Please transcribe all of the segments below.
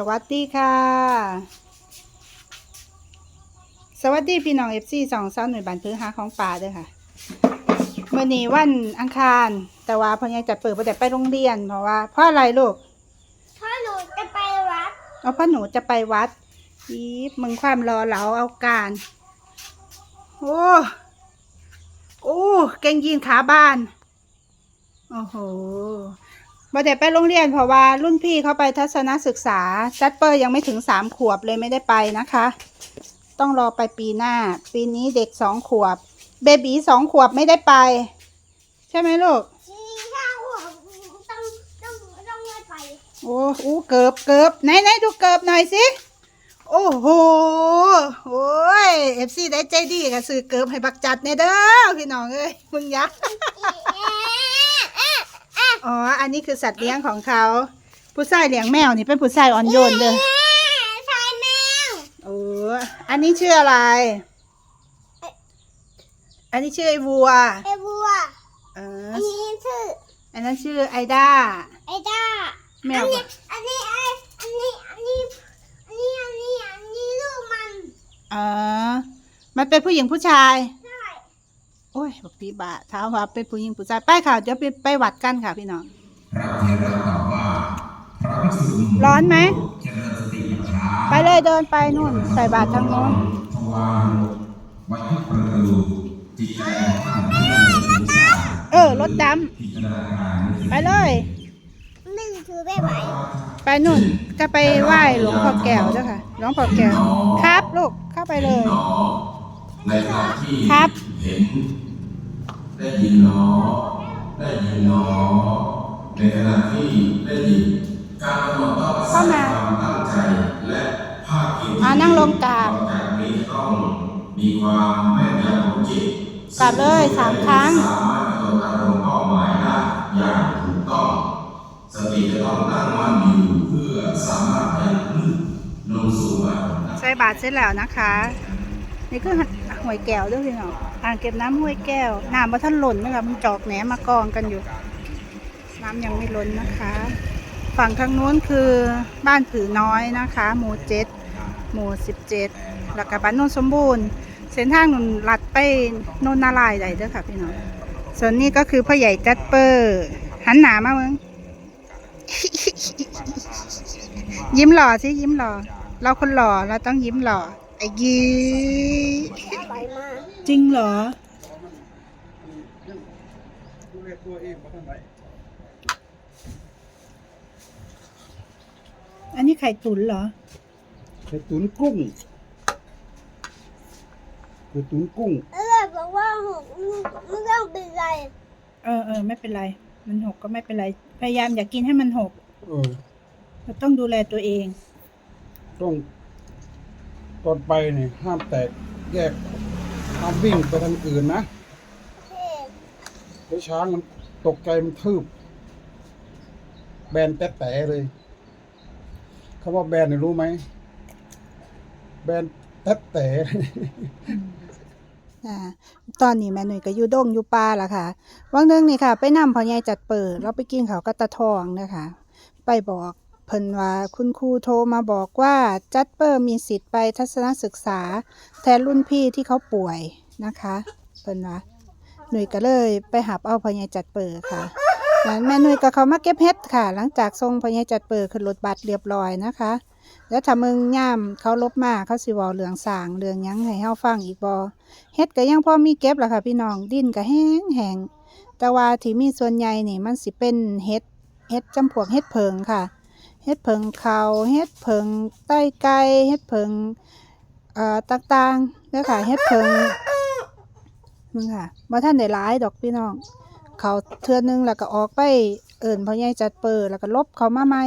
สวัสดีค่ะ สวัสดีพี่น้องเอฟซีสองสาวหน่วยบันทึกหาของป่าด้วยค่ะเมื่อนี้วันอังคาร แต่ว่าพ่อใหญ่จะเปิดประเด็ไปโรงเรียนเพราะว่าเพราะอะไรลูกพ่อหนูจะไปวัดเอาพ่อหนูจะไปวัดอีบมึงความรอเหลาเอาการ โอ้โอ้เก่งยีนขาบ้าน โอ้โห บ่ได้ไปโรงเรียนเพราะว่ารุ่นพี่เขาไปทัศนศึกษาจัดเปอร์ยังไม่ถึงสามขวบเลยไม่ได้ไปนะคะ ต้องรอไปปีหน้า ปีนี้เด็กสองขวบ เบบีสองขวบไม่ได้ไป ใช่ไหมลูกทีถ้าหัวต้องต้องต้องไม่ไปโอ้โอ้เกิบเกิบไหนไหนดูเกิบหน่อยสิ โอ้โห โอ้ยเอฟซีได้ใจดีกับซื้อเกิบให้บักจัดเนเด้อพี่น้องเอ้ยมึงยักษ์อ๋ออั นนี้คือสัตว์เลี้ยงของเขา ผู้ชายเลี้ยงแมวนี่เป็นผู้ชายอ่อนโยนเด้อชายแมวโอ้อันนี้ชื่ออะไร อันนี้ชื่อไอ้วัว ไอบัวเอออันนี้ชื่อ อันนั้นชื่อไอด้า ไอด้า แมอัวนนี้อันนี้ไออันนี้ อันนี้ อันนี้ อันนี้ อันนี้ลูกมันอ๋อมันเป็นผู้หญิงผู้ชายใช่โอ้ยบอกพี่บาถามว่าเป็นผู้หญิงผู้ชาย ไปค่ะ เดี๋ยวไปไปวัดกันค่ะพี่น้องพ ระเทระตอบว่าพระภิกษุร้อนไหมเจริญสติปัฏฐานไปเลยเดินไปนู่น ใส่บาตรทางโน้นทวารไว้ที่ประตูจิตใจของท่านเพื่อศึกษาเออ รถดพิจารณาการำไปเลยไม่ถือไม่ไหวไปนู่น จะไปไหว้หลวงพ่อแก้วเจ้าค่ะ หลวงพ่อแก้ว ครับลูก เข้าไปเลยหนอในขณะที่ครับเห็นได้ยินหนอได้ยินหนอ ในขณะที่ได้ยินการกำหนดต้องอาศัยความตั้งใจและภาคเพียรอ่านั่งลงกราบต่อจากนี้ต้องมีความแม่นยำของจิตกราบเลยสามครั้งสามารถกำหนดอารมณ์เป้าหมายได้อย่างถูกต้อง สติจะต้องตั้งมั่นอยู่เพื่อสามารถให้ลึกลงสู่อารมณ์ได้ใส่บาตรเสร็จแล้วนะคะ นี่คือห้วยแก้วด้วยพี่น้องอ่างเก็บน้ำห้วยแก้วน้ำมาท่านหล่นนะคะมันจอกแหนมากองกันอยู่ น้ำยังไม่ล้นนะคะ ฝั่งทางนู้นคือบ้านผือน้อยนะคะ หมู่เจ็ดหมู่สิบเจ็ดแล้วก็บ้านโนนสมบูรณ์ เส้นทางนุนลัดไปโนนนาลายได้เด้อค่ะพี่น้องส่วนนี้ก็คือพ่อใหญ่จัดเปอร์ หันหนามาเมึงยิ้มหล่อสิยิ้มหล่อ เราคนหล่อเราต้องยิ้มหล่อไอ้ยีไหวมากจริงเหรอ อันนี้ไข่ตุ๋นเหรอ ไข่ตุ๋นกุ้งไข่ตุ๋นกุ้งแล้วบอกว่าหกไม่ต้องเป็นไร เออเออไม่เป็นไร มันหกก็ไม่เป็นไร พยายามอย่ากกินให้มันหกเออเราต้องดูแลตัวเอง ต้อง ตอนไปเนี่ยห้ามแตกแยกห้ามวิ่งไปทางอื่นนะเท่เดี๋ยวช้างมันตกใจมันทืบ แบนแต๊ะแต่เลย คำว่าแบนเนี่ยรู้ไหม แบนแต๊ะแต่ อ่าตอนนี้แม่หนุ่ยก็อยู่ดงอยู่ป่าละค่ะวันหนึงนี่ค่ะ ไปนำพ่อใหญ่จัดเปิด เราไปกินเขาวกระตะทองนะคะไปบอกเพิ่นว่าคุณครูโทรมาบอกว่าจัดเปอร์มีสิทธิ์ไปทัศนศึกษา แทนรุ่นพี่ที่เขาป่วยนะคะ เพิ่นว่าหนุ่ยก็เลยไปหับเอาพ่อใหญ่จัดเปิดค่ะ แม่นุ่ยก็เขามาเก็บเฮ็ดค่ะ หลังจากส่งพ่อใหญ่จัดเปิดขึ้นรถบัสเรียบร้อยนะคะ แล้วถ้ามึงย่ามเขาลบมาเขาสิว้าเรื่องสางเรื่องยังให้เฮาฟังอีกบ่เฮ็ดก็ยังพอมีเก็บล่ะค่ะ พี่น้องดินก็แห้งแห้งแต่ว่าที่มีส่วนใหญ่นี่มันสิเป็นเฮ็ดเฮ็ดจำพวกเฮ็ดเพิงค่ะ เฮ็ดเพิงเขาเฮ็ดเพิงไต้ไก่เฮ็ดเพิงเอ่อต่างๆเด้อค่ะเฮ็ดเพิงมึงค่ะบ่ทันได้หลายดอกพี่น้อง เขาเทื่อนึงแล้วก็ออกไปเอิ่นพ่อใหญ่จัดเปิดแล้วก็ลบเขามาใหม่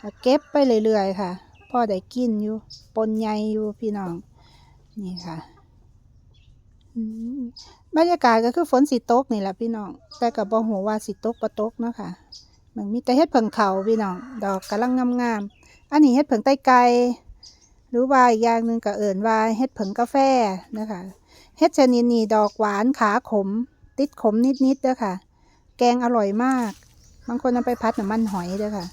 แล้วเก็บไปเรื่อยๆค่ะพ่อได้กินอยู่ปนใหญ่อยู่พี่น้องนี่ค่ะบรรยากาศก็คือฝนสิตกนี่แหละพี่น้องแต่กับบ่หัวว่าสิตกบ่ตกเนาะค่ะมันมีแต่เฮ็ดเผิงเขาพี่น้องดอกกำลังงามๆอันนี้เฮ็ดเผิงไต้ไก่หรือว่าอีกอย่างหนึ่งก็เอิ่นว่าเฮ็ดเผิงกาแฟนะคะเฮ็ดชนิดนี้ดอกหวานขาขม ติดขมนิดๆเด้อค่ะ แกงอร่อยมาก บางคนเอาไปพัดน้ำมันหอยเด้อค่ะ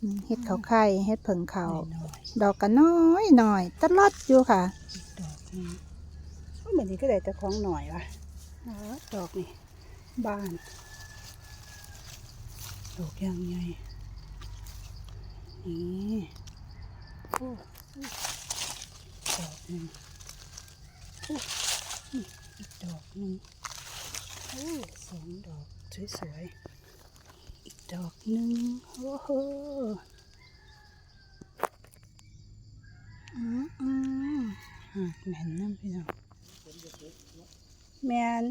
อืมเฮ็ดเขาไข่เฮ็ดเผิงเขาหน่อยดอกก็น้อยหน่อยตลอดอยู่ค่ะๆดอกนี้โอ้ยเหมือนนี้ก็ได้แต่ของหน่อยวะอ๋อดอกนี่บ้านดอกยังไงนี่โอ้ยดอกหนึ่งโอ้ยนี่อีกดอกหนึ่งโอ้ย สองดอกสวยๆ อีกดอกหนึ่งโอ้โหอืมอืมแม่นน้ำพี่น้องแมน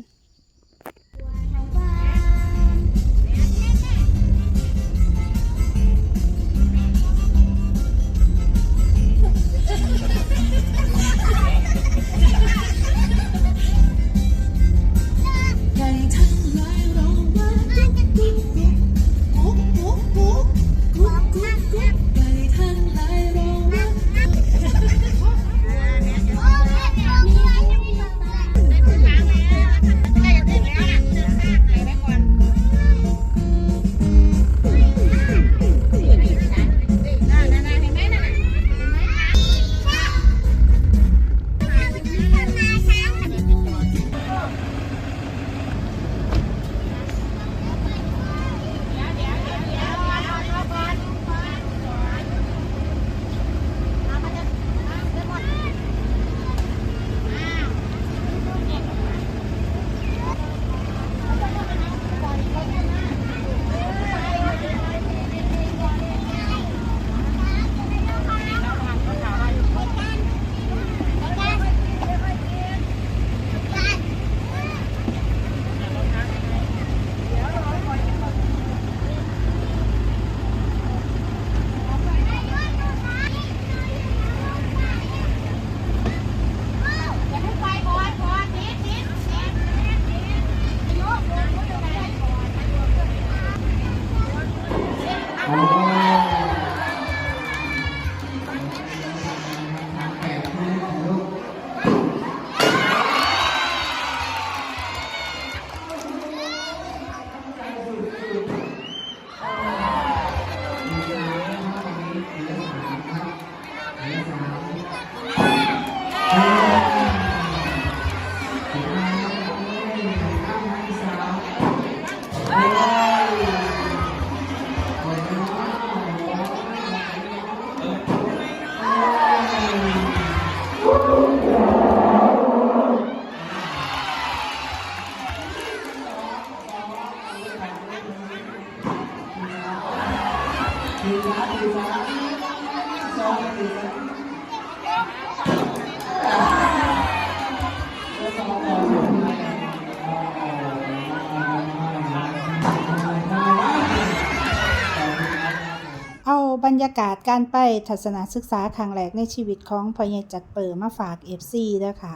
เอาบรรยากาศการไปทัศนศึกษาครั้งแรกในชีวิตของพ่อใหญ่จัดเปิดมาฝาก FC เด้อค่ะ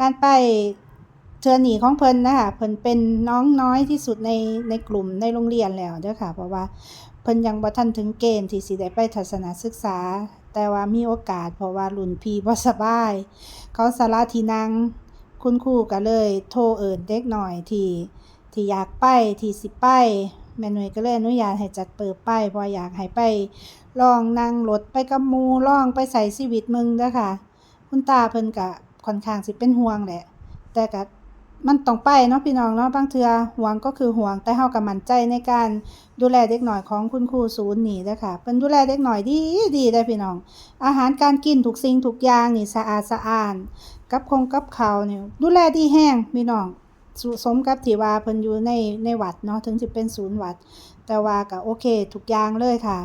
การไปเทือหนีของเพิ่นนะคะเพิ่นเป็นน้องน้อยที่สุดในในกลุ่มในโรงเรียนแล้วเด้อค่ะ เพราะว่า เพิ่นยังบ่ทันถึงเกณฑ์ที่สิได้ไปทัศนศึกษา แต่ว่ามีโอกาสเพราะว่ารุ่นพี่บ่สบาย เขาสาราที่นั่งคุณครูก็เลยโทรเอิ้นเด็กหน่อยที่ที่อยากไปที่สิไปแม่หน่วยก็เลยอนุญาตให้จัดเปิดไปเพราะอยากให้ไปลองนั่งรถไปกับหมู่ลองไปใส่ชีวิตมึงเด้อค่ะ คุณตาเพิ่นก็ค่อนข้างสิเป็นห่วงแหละ แต่ก็ มันต้องไปเนาะพี่น้องเนาะบางเทือห่วงก็คือห่วงแต่เฮาก็มั่นใจในการดูแลเด็กหน่อยของคุณครูศูนย์นี่เด้ค่ะเพิ่นดูแลเด็กหน่อยดีดีได้พี่น้อง อาหารการกินทุกสิ่งทุกอย่างนี่สะอาดสะอ้านกับคงกับเขาวนี่ดูแลดีแห้งพี่น้องสสมกับที่ว่าเพิ่นอยู่ในในวัดเนาะถึงจะเป็นศูนย์วัด แต่ว่าก็โอเคทุกอย่างเลยค่ะ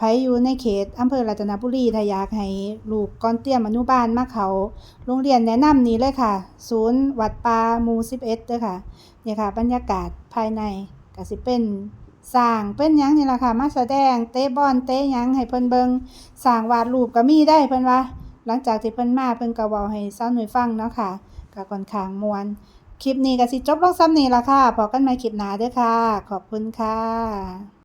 ไผอยู่ในเขตอำเภอรัตนบุรีถ้าอยากให้ลูกก่อนเตรียมอนุบาลมาเขา โรงเรียนแนะนำนี้เลยค่ะ ศูนย์วัดปาหมู่11เด้อค่ะเนี่ยค่ะ บรรยากาศภายในก็สิเป็นสร้างเป็นยังนี่ละค่ะ มาแสดงเตะบอลเตะยังให้เพิ่นเบิงสร้างวาดรูปก็มีได้เพิ่นว่า หลังจากที่เพิ่นมาเพิ่นก็เว้าให้สาวหน่วยฟังเนาะค่ะก็ค่อนข้างมวนคลิปนี้ก็สิจบลงซ้ำนี้ละค่ะพอกันใหม่คลิปหน้าเด้อค่ะ ขอบคุณค่ะ